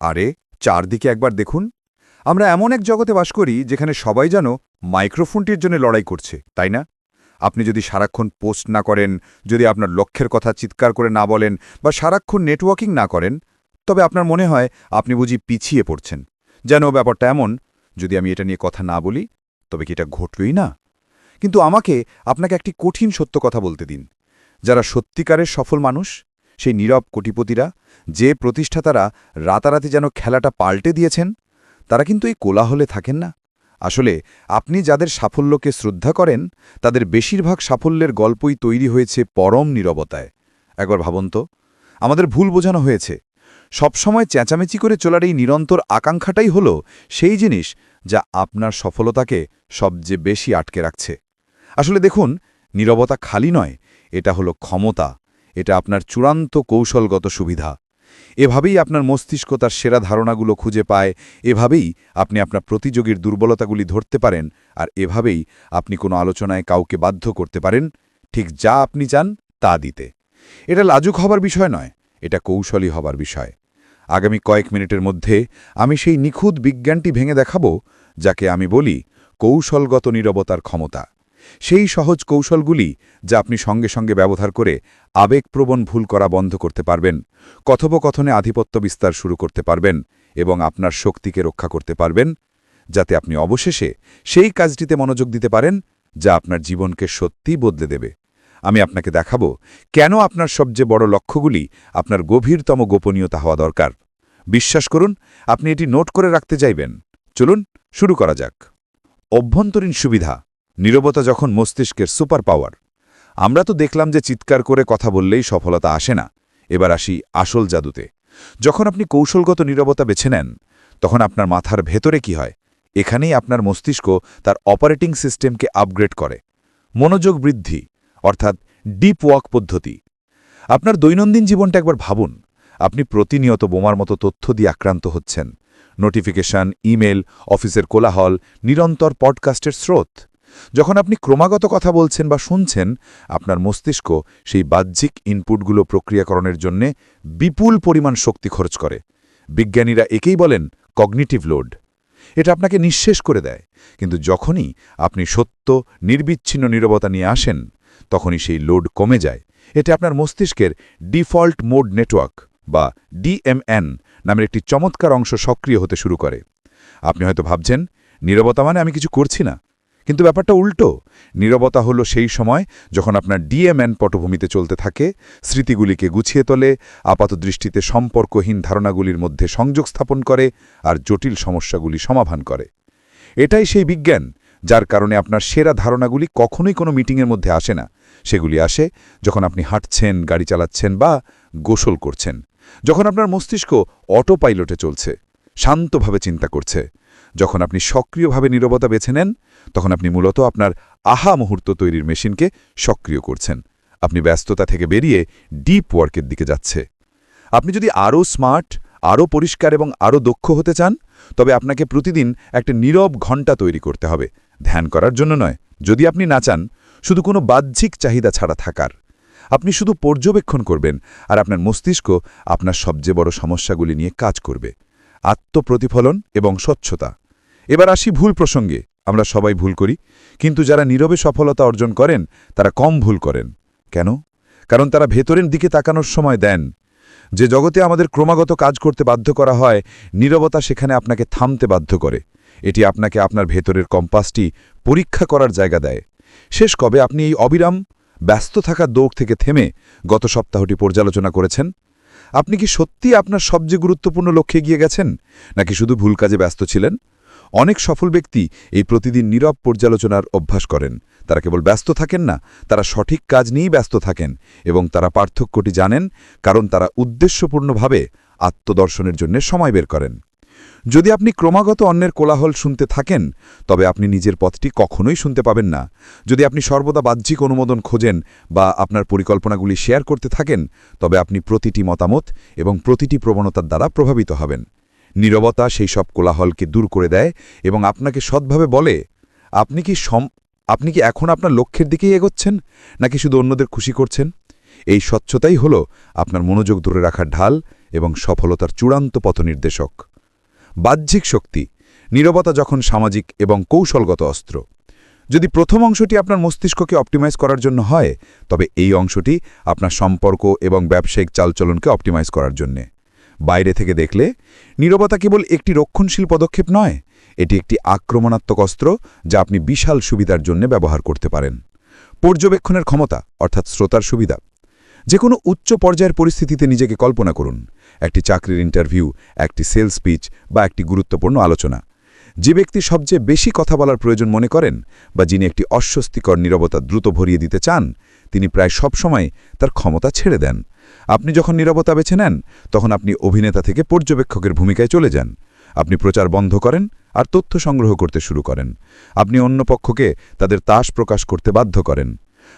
আরে, চারদিকে একবার দেখুন। আমরা এমন এক জগতে বাস করি যেখানে সবাই যেন মাইক্রোফোনটির জন্য লড়াই করছে, তাই না? আপনি যদি সারাক্ষণ পোস্ট না করেন, যদি আপনার লক্ষ্যের কথা চিৎকার করে না বলেন বা সারাক্ষণ নেটওয়ার্কিং না করেন, তবে আপনার মনে হয় আপনি বুঝি পিছিয়ে পড়ছেন। যেন ব্যাপারটা এমন, যদি আমি এটা নিয়ে কথা না বলি, তবে কি এটা ঘটলই না? কিন্তু আমাকে আপনাকে একটি কঠিন সত্য কথা বলতে দিন। যারা সত্যিকারের সফল মানুষ সেই নীরব কোটিপতিরা, যে প্রতিষ্ঠাতারা রাতারাতি যেন খেলাটা পাল্টে দিয়েছেন, তারা কিন্তু এই কোলাহলে থাকেন না। আসলে আপনি যাদের সাফল্যকে শ্রদ্ধা করেন, তাদের বেশিরভাগ সাফল্যের গল্পই তৈরি হয়েছে পরম নীরবতায়। একবার ভাবুন তো, আমাদের ভুল বোঝানো হয়েছে। সবসময় চেঁচামেচি করে চলার এই নিরন্তর আকাঙ্ক্ষাটাই হল সেই জিনিস যা আপনার সফলতাকে সবচেয়ে বেশি আটকে রাখছে। আসলে দেখুন, নীরবতা খালি নয়, এটা হলো ক্ষমতা। এটা আপনার চূড়ান্ত কৌশলগত সুবিধা। এভাবেই আপনার মস্তিষ্ক তার সেরা ধারণাগুলো খুঁজে পায়, এভাবেই আপনি আপনার প্রতিযোগীর দুর্বলতাগুলি ধরতে পারেন, আর এভাবেই আপনি কোনো আলোচনায় কাউকে বাধ্য করতে পারেন, ঠিক যা আপনি চান তা দিতে। এটা লাজুক হবার বিষয় নয়, এটা কৌশলী হবার বিষয়। আগামী কয়েক মিনিটের মধ্যে আমি সেই নিখুঁত বিজ্ঞানটি ভেঙে দেখাবো, যাকে আমি বলি কৌশলগত নীরবতার ক্ষমতা। সেই সহজ কৌশলগুলি যা আপনি সঙ্গে সঙ্গে ব্যবহার করে আবেগপ্রবণ ভুল করা বন্ধ করতে পারবেন, কথোপকথনে আধিপত্য বিস্তার শুরু করতে পারবেন এবং আপনার শক্তিকে রক্ষা করতে পারবেন, যাতে আপনি অবশেষে সেই কাজটিতে মনোযোগ দিতে পারেন যা আপনার জীবনকে সত্যি বদলে দেবে। আমি আপনাকে দেখাব কেন আপনার সবচেয়ে বড় লক্ষ্যগুলি আপনার গভীরতম গোপনীয়তা হওয়া দরকার। বিশ্বাস করুন, আপনি এটি নোট করে রাখতে চাইবেন। চলুন, শুরু করা যাক। অভ্যন্তরীণ সুবিধা। নীরবতা যখন মস্তিষ্কের সুপার পাওয়ার। আমরা তো দেখলাম যে চিৎকার করে কথা বললেই সফলতা আসে না। এবার আসি আসল জাদুতে। যখন আপনি কৌশলগত নীরবতা বেছে নেন, তখন আপনার মাথার ভেতরে কি হয়? এখানেই আপনার মস্তিষ্ক তার অপারেটিং সিস্টেমকে আপগ্রেড করে। মনোযোগ বৃদ্ধি, অর্থাৎ ডিপ ওয়াক পদ্ধতি। আপনার দৈনন্দিন জীবনটা একবার ভাবুন। আপনি প্রতিনিয়ত বোমার মতো তথ্য দিয়ে আক্রান্ত হচ্ছেন। নোটিফিকেশন, ইমেল, অফিসের কোলাহল, নিরন্তর পডকাস্টের স্রোত। যখন আপনি ক্রমাগত কথা বলছেন বা শুনছেন, আপনার মস্তিষ্ক সেই বাহ্যিক ইনপুটগুলো প্রক্রিয়াকরণের জন্য বিপুল পরিমাণ শক্তি খরচ করে। বিজ্ঞানীরা একেই বলেন কগনিটিভ লোড এটা আপনাকে নিঃশেষ করে দেয়। কিন্তু যখনই আপনি সত্য, নির্বিচ্ছিন্ন নীরবতা নিয়ে আসেন, তখনই সেই লোড কমে যায়। এটা আপনার মস্তিষ্কের ডিফল্ট মোড নেটওয়ার্ক বা ডিএমএন নামের একটি চমৎকার অংশ সক্রিয় হতে শুরু করে। আপনি হয়তো ভাবছেন, নীরবতা মানে আমি কিছু করছি না। কিন্তু ব্যাপারটা উল্টো। নীরবতা হলো সেই সময় যখন আপনার ডিএমএন পটভূমিতে চলতে থাকে, স্মৃতিগুলিকে গুছিয়ে তোলে, আপাতদৃষ্টিতে সম্পর্কহীন ধারণাগুলির মধ্যে সংযোগ স্থাপন করে আর জটিল সমস্যাগুলি সমাধান করে। এটাই সেই বিজ্ঞান, যার কারণে আপনার সেরা ধারণাগুলি কখনোই কোনো মিটিংয়ের মধ্যে আসে না। সেগুলি আসে যখন আপনি হাঁটছেন, গাড়ি চালাচ্ছেন বা গোসল করছেন, যখন আপনার মস্তিষ্ক অটো পাইলটে চলছে, শান্তভাবে চিন্তা করছে, যখন আপনি সক্রিয়ভাবে নীরবতা বেছে নেন তখন আপনি মূলত আপনার আহা মুহূর্ত তৈরির মেশিনকে সক্রিয় করছেন। আপনি ব্যস্ততা থেকে বেরিয়ে ডিপ ওয়ার্কের দিকে যাচ্ছে। আপনি যদি আরও স্মার্ট আরও পরিষ্কার এবং আরও দক্ষ হতে চান, তবে আপনাকে প্রতিদিন একটা নীরব ঘণ্টা তৈরি করতে হবে। ধ্যান করার জন্য নয়। যদি আপনি না চান, শুধু কোনো বাহ্যিক চাহিদা ছাড়া থাকার। আপনি শুধু পর্যবেক্ষণ করবেন আর আপনার মস্তিষ্ক আপনার সবচেয়ে বড় সমস্যাগুলি নিয়ে কাজ করবে। আত্মপ্রতিফলন এবং স্বচ্ছতা। এবার আসি ভুল প্রসঙ্গে। আমরা সবাই ভুল করি। কিন্তু যারা নীরবে সফলতা অর্জন করেন, তারা কম ভুল করেন। কেন? কারণ তারা ভেতরের দিকে তাকানোর সময় দেন। যে জগতে আমাদের ক্রমাগত কাজ করতে বাধ্য করা হয়, নীরবতা সেখানে আপনাকে থামতে বাধ্য করে। এটি আপনাকে আপনার ভেতরের কম্পাসটি পরীক্ষা করার জায়গা দেয়। শেষ কবে আপনি এই অবিরাম, ব্যস্ত থাকা দৌড় থেকে থেমে গত সপ্তাহটি পর্যালোচনা করেছেন? আপনি কি সত্যি আপনার সবচেয়ে গুরুত্বপূর্ণ লক্ষ্যে গিয়ে গেছেন? নাকি শুধু ভুল কাজে ব্যস্ত ছিলেন? অনেক সফল ব্যক্তি এই প্রতিদিন নীরব পর্যালোচনার অভ্যাস করেন। তারা কেবল ব্যস্ত থাকেন না, তারা সঠিক কাজ নিয়েই ব্যস্ত থাকেন এবং তারা পার্থক্যটি জানেন, কারণ তারা উদ্দেশ্যপূর্ণভাবে আত্মদর্শনের জন্য সময় বের করেন। যদি আপনি ক্রমাগত অন্যের কোলাহল শুনতে থাকেন, তবে আপনি নিজের পথটি কখনোই শুনতে পাবেন না। যদি আপনি সর্বদা বাহ্যিক অনুমোদন খোঁজেন বা আপনার পরিকল্পনাগুলি শেয়ার করতে থাকেন, তবে আপনি প্রতিটি মতামত এবং প্রতিটি প্রবণতার দ্বারা প্রভাবিত হবেন। নীরবতা সেই সব কোলাহলকে দূর করে দেয় এবং আপনাকে সৎভাবে বলে, আপনি কি সম, আপনি কি এখন আপনার লক্ষ্যের দিকেই এগোচ্ছেন? নাকি শুধু অন্যদের খুশি করছেন? এই স্বচ্ছতাই হল আপনার মনোযোগ ধরে রাখার ঢাল এবং সফলতার চূড়ান্ত পথনির্দেশক। বাহ্যিক শক্তি, নীরবতা যখন সামাজিক এবং কৌশলগত অস্ত্র। যদি প্রথম অংশটি আপনার মস্তিষ্ককে অপটিমাইজ করার জন্য হয়, তবে এই অংশটি আপনার সম্পর্ক এবং ব্যবসায়িক চালচলনকে অপটিমাইজ করার জন্যে। বাইরে থেকে দেখলে, নীরবতা কেবল একটি রক্ষণশীল পদক্ষেপ নয়, এটি একটি আক্রমণাত্মক অস্ত্র যা আপনি বিশাল সুবিধার জন্য ব্যবহার করতে পারেন। পর্যবেক্ষণের ক্ষমতা, অর্থাৎ শ্রোতার সুবিধা। যে কোনো উচ্চ পর্যায়ের পরিস্থিতিতে নিজেকে কল্পনা করুন। একটি চাকরির ইন্টারভিউ, একটি সেলস স্পিচ বা একটি গুরুত্বপূর্ণ আলোচনা। যে ব্যক্তি সবচেয়ে বেশি কথা বলার প্রয়োজন মনে করেন বা যিনি একটি অস্বস্তিকর নীরবতা দ্রুত ভরিয়ে দিতে চান, তিনি প্রায় সবসময় তার ক্ষমতা ছেড়ে দেন। আপনি যখন নীরবতা বেছে নেন, তখন আপনি অভিনেতা থেকে পর্যবেক্ষকের ভূমিকায় চলে যান। আপনি প্রচার বন্ধ করেন আর তথ্য সংগ্রহ করতে শুরু করেন। আপনি অন্য পক্ষকে তাদের তাস প্রকাশ করতে বাধ্য করেন।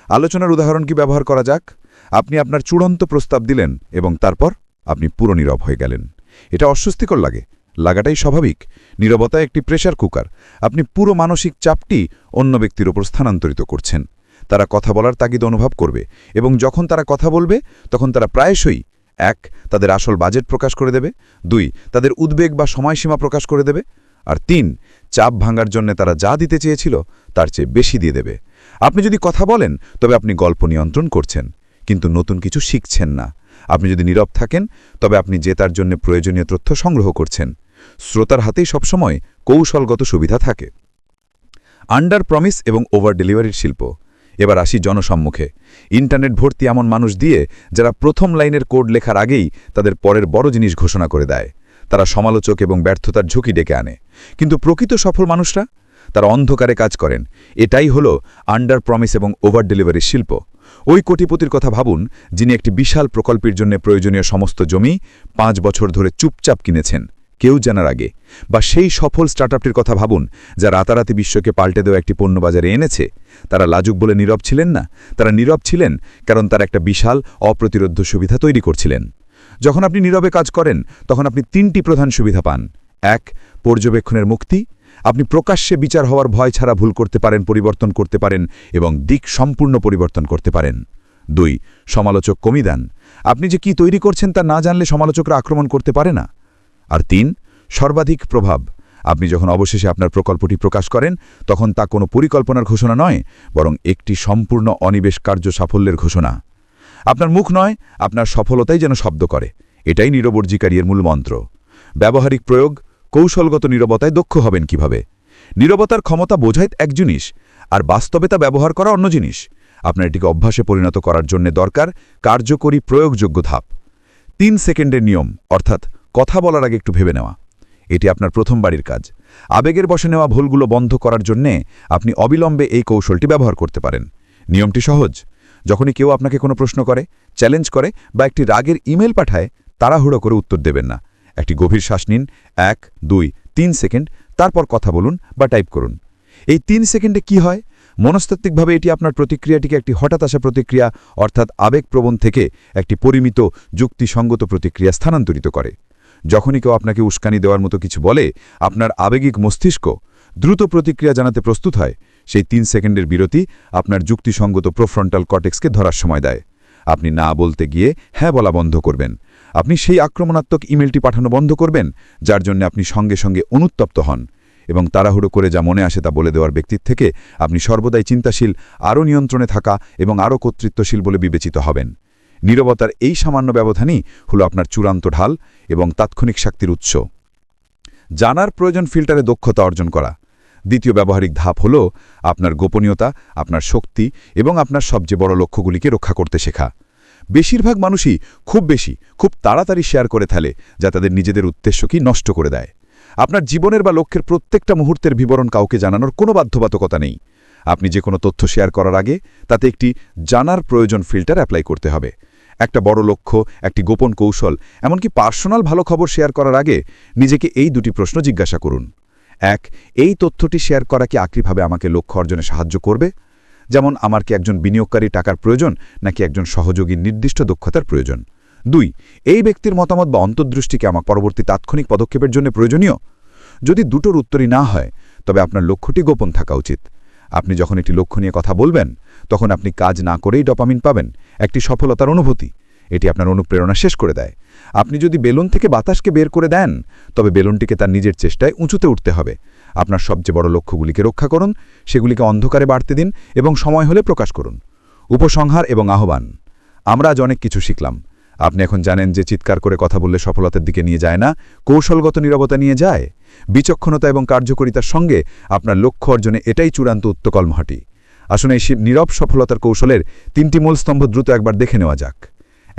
আলোচনার উদাহরণ কি ব্যবহার করা যাক? আপনি আপনার চূড়ান্ত প্রস্তাব দিলেন এবং তারপর আপনি পুরো নীরব হয়ে গেলেন। এটা অস্বস্তিকর লাগে। লাগাটাই স্বাভাবিক। নীরবতা একটি প্রেশার কুকার আপনি পুরো মানসিক চাপটি অন্য ব্যক্তির ওপর স্থানান্তরিত করছেন। তারা কথা বলার তাগিদ অনুভব করবে এবং যখন তারা কথা বলবে, তখন তারা প্রায়শই, এক, তাদের আসল বাজেট প্রকাশ করে দেবে, দুই, তাদের উদ্বেগ বা সময়সীমা প্রকাশ করে দেবে, আর তিন, চাপ ভাঙার জন্য তারা যা দিতে চেয়েছিল, তার চেয়ে বেশি দিয়ে দেবে। আপনি যদি কথা বলেন, তবে আপনি গল্প নিয়ন্ত্রণ করছেন, কিন্তু নতুন কিছু শিখছেন না। আপনি যদি নীরব থাকেন, তবে আপনি জেতার জন্য প্রয়োজনীয় তথ্য সংগ্রহ করছেন। শ্রোতার হাতেই সবসময় কৌশলগত সুবিধা থাকে। আন্ডার প্রমিস এবং ওভার ডেলিভারির শিল্প। এবার আসি জনসম্মুখে। ইন্টারনেট ভর্তি এমন মানুষ দিয়ে যারা প্রথম লাইনের কোড লেখার আগেই তাদের পরের বড় জিনিস ঘোষণা করে দেয়। তারা সমালোচক এবং ব্যর্থতার ঝুঁকি ডেকে আনে। কিন্তু প্রকৃত সফল মানুষরা? তারা অন্ধকারে কাজ করেন। এটাই হলো আন্ডার প্রমিস এবং ওভার ডেলিভারির শিল্প। ওই কোটিপতির কথা ভাবুন, যিনি একটি বিশাল প্রকল্পের জন্য প্রয়োজনীয় সমস্ত জমি পাঁচ বছর ধরে চুপচাপ কিনেছেন। কেউ জানার আগে। বা সেই সফল স্টার্টআপটির কথা ভাবুন, যা রাতারাতি বিশ্বকে পাল্টে দেওয়া একটি পণ্য বাজারে এনেছে। তারা লাজুক বলে নীরব ছিলেন না? তারা নীরব ছিলেন কারণ তারা একটা বিশাল অপ্রতিরোধ্য সুবিধা তৈরি করছিলেন। যখন আপনি নীরবে কাজ করেন, তখন আপনি তিনটি প্রধান সুবিধা পান। এক, পর্যবেক্ষণের মুক্তি। আপনি প্রকাশ্যে বিচার হওয়ার ভয় ছাড়া ভুল করতে পারেন, পরিবর্তন করতে পারেন এবং দিক সম্পূর্ণ পরিবর্তন করতে পারেন। দুই, সমালোচক কমিদান আপনি যে কি তৈরি করছেন তা না জানলে সমালোচকরা আক্রমণ করতে পারে না। আর তিন, সর্বাধিক প্রভাব। আপনি যখন অবশেষে আপনার প্রকল্পটি প্রকাশ করেন, তখন তা কোনো পরিকল্পনার ঘোষণা নয়, বরং একটি সম্পূর্ণ অনিবেশ কার্য সাফল্যের ঘোষণা। আপনার মুখ নয়, আপনার সফলতাই যেন শব্দ করে। এটাই নিরবর্জিকারীর মূল মন্ত্র। ব্যবহারিক প্রয়োগ, কৌশলগত নীরবতায় দক্ষ হবেন কীভাবে? নীরবতার ক্ষমতা বোঝায় এক জিনিস, আর বাস্তবে তা ব্যবহার করা অন্য জিনিস। আপনার এটিকে অভ্যাসে পরিণত করার জন্য দরকার কার্যকরী প্রয়োগযোগ্য ধাপ। তিন সেকেন্ডের নিয়ম, অর্থাৎ কথা বলার আগে একটু ভেবে নেওয়া। এটি আপনার প্রথম বাড়ির কাজ। আবেগের বসে নেওয়া ভুলগুলো বন্ধ করার জন্যে আপনি অবিলম্বে এই কৌশলটি ব্যবহার করতে পারেন। নিয়মটি সহজ। যখনই কেউ আপনাকে কোনো প্রশ্ন করে, চ্যালেঞ্জ করে বা একটি রাগের ইমেল পাঠায়, তাড়াহুড়ো করে উত্তর দেবেন না। একটি গভীর শ্বাস নিন, এক, দুই, তিন সেকেন্ড, তারপর কথা বলুন বা টাইপ করুন। এই তিন সেকেন্ডে কি হয়? মনস্তাত্ত্বিকভাবে এটি আপনার প্রতিক্রিয়াটিকে একটি হঠাৎ আসা প্রতিক্রিয়া, অর্থাৎ আবেগপ্রবণ থেকে একটি পরিমিত যুক্তিসঙ্গত প্রতিক্রিয়া স্থানান্তরিত করে। যখনই কেউ আপনাকে উস্কানি দেওয়ার মতো কিছু বলে, আপনার আবেগিক মস্তিষ্ক দ্রুত প্রতিক্রিয়া জানাতে প্রস্তুত হয়। সেই তিন সেকেন্ডের বিরতি আপনার যুক্তিসঙ্গত প্রোফ্রন্টাল কটেক্সকে ধরার সময় দেয়। আপনি না বলতে গিয়ে হ্যাঁ বলা বন্ধ করবেন। আপনি সেই আক্রমণাত্মক ইমেলটি পাঠানো বন্ধ করবেন, যার জন্য আপনি সঙ্গে সঙ্গে অনুত্তপ্ত হন এবং তাড়াহুড়ো করে যা মনে আসে তা বলে দেওয়ার ব্যক্তির থেকে আপনি সর্বদাই চিন্তাশীল, আরও নিয়ন্ত্রণে থাকা এবং আরও কর্তৃত্বশীল বলে বিবেচিত হবেন। নীরবতার এই সামান্য ব্যবধানই হল আপনার চূড়ান্ত ঢাল এবং তাৎক্ষণিক শক্তির উৎস। জানার প্রয়োজন ফিল্টারে দক্ষতা অর্জন করা। দ্বিতীয় ব্যবহারিক ধাপ হল আপনার গোপনীয়তা, আপনার শক্তি এবং আপনার সবচেয়ে বড় লক্ষ্যগুলিকে রক্ষা করতে শেখা। বেশিরভাগ মানুষই খুব বেশি, খুব তাড়াতাড়ি শেয়ার করে ফেলে যা তাদের নিজেদের উদ্দেশ্যকেই নষ্ট করে দেয়। আপনার জীবনের বা লক্ষ্যের প্রত্যেকটা মুহূর্তের বিবরণ কাউকে জানানোর কোনো বাধ্যবাধকতা নেই। আপনি যে কোনো তথ্য শেয়ার করার আগে তাতে একটি জানার প্রয়োজন ফিল্টার অ্যাপ্লাই করতে হবে। একটা বড় লক্ষ্য, একটি গোপন কৌশল, এমনকি পার্সোনাল ভালো খবর শেয়ার করার আগে নিজেকে এই দুটি প্রশ্ন জিজ্ঞাসা করুন। এক, এই তথ্যটি শেয়ার করা কি আক্রিভাবে আমাকে লক্ষ্য অর্জনে সাহায্য করবে? যেমন, আমার কি একজন বিনিয়োগকারী টাকার প্রয়োজন, নাকি একজন সহযোগীর নির্দিষ্ট দক্ষতার প্রয়োজন? দুই, এই ব্যক্তির মতামত বা অন্তর্দৃষ্টিকে আমার পরবর্তী তাৎক্ষণিক পদক্ষেপের জন্য প্রয়োজনীয়? যদি দুটোর উত্তরই না হয়, তবে আপনার লক্ষ্যটি গোপন থাকা উচিত। আপনি যখন একটি লক্ষ্য নিয়ে কথা বলবেন, তখন আপনি কাজ না করেই ডপামিন পাবেন, একটি সফলতার অনুভূতি। এটি আপনার অনুপ্রেরণা শেষ করে দেয়। আপনি যদি বেলুন থেকে বাতাসকে বের করে দেন, তবে বেলুনটিকে তার নিজের চেষ্টায় উঁচুতে উঠতে হবে। আপনার সবচেয়ে বড় লক্ষ্যগুলিকে রক্ষা করুন, সেগুলিকে অন্ধকারে বাড়তে দিন এবং সময় হলে প্রকাশ করুন। উপসংহার এবং আহ্বান। আমরা আজ অনেক কিছু শিখলাম। আপনি এখন জানেন যে চিৎকার করে কথা বললে সফলতার দিকে নিয়ে যায় না, কৌশলগত নীরবতা নিয়ে যায়। বিচক্ষণতা এবং কার্যকরিতার সঙ্গে আপনার লক্ষ্য অর্জনে এটাই চূড়ান্ত উত্তকলমহাটি আসুন এই নীরব সফলতার কৌশলের তিনটি মূল স্তম্ভ দ্রুত একবার দেখে নেওয়া যাক।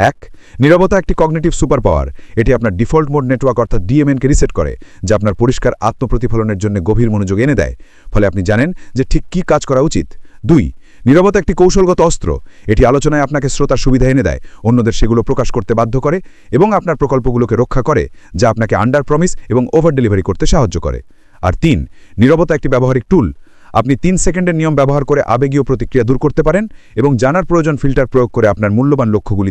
এক, নীরবতা একটি কগনেটিভ সুপার পাওয়ার এটি আপনার ডিফল্ট মোড নেটওয়ার্ক অর্থাৎ ডিএমএনকে রিসেট করে, যা আপনার পরিষ্কার আত্মপ্রতিফলনের জন্য গভীর মনোযোগ এনে দেয়। ফলে আপনি জানেন যে ঠিক কী কাজ করা উচিত। দুই নীরবতা একটি কৌশলগত অস্ত্র। এটি আলোচনায় আপনাকে শ্রোতার সুবিধা এনে দেয়, অন্যদের সেগুলো প্রকাশ করতে বাধ্য করে এবং আপনার প্রকল্পগুলোকে রক্ষা করে, যা আপনাকে আন্ডার প্রমিস এবং ওভার ডেলিভারি করতে সাহায্য করে। আর তিন, নিরবতা একটি ব্যবহারিক টুল আপনি তিন সেকেন্ডের নিয়ম ব্যবহার করে আবেগীয় প্রতিক্রিয়া দূর করতে পারেন এবং জানার প্রয়োজন ফিল্টার প্রয়োগ করে আপনার মূল্যবান লক্ষ্যগুলি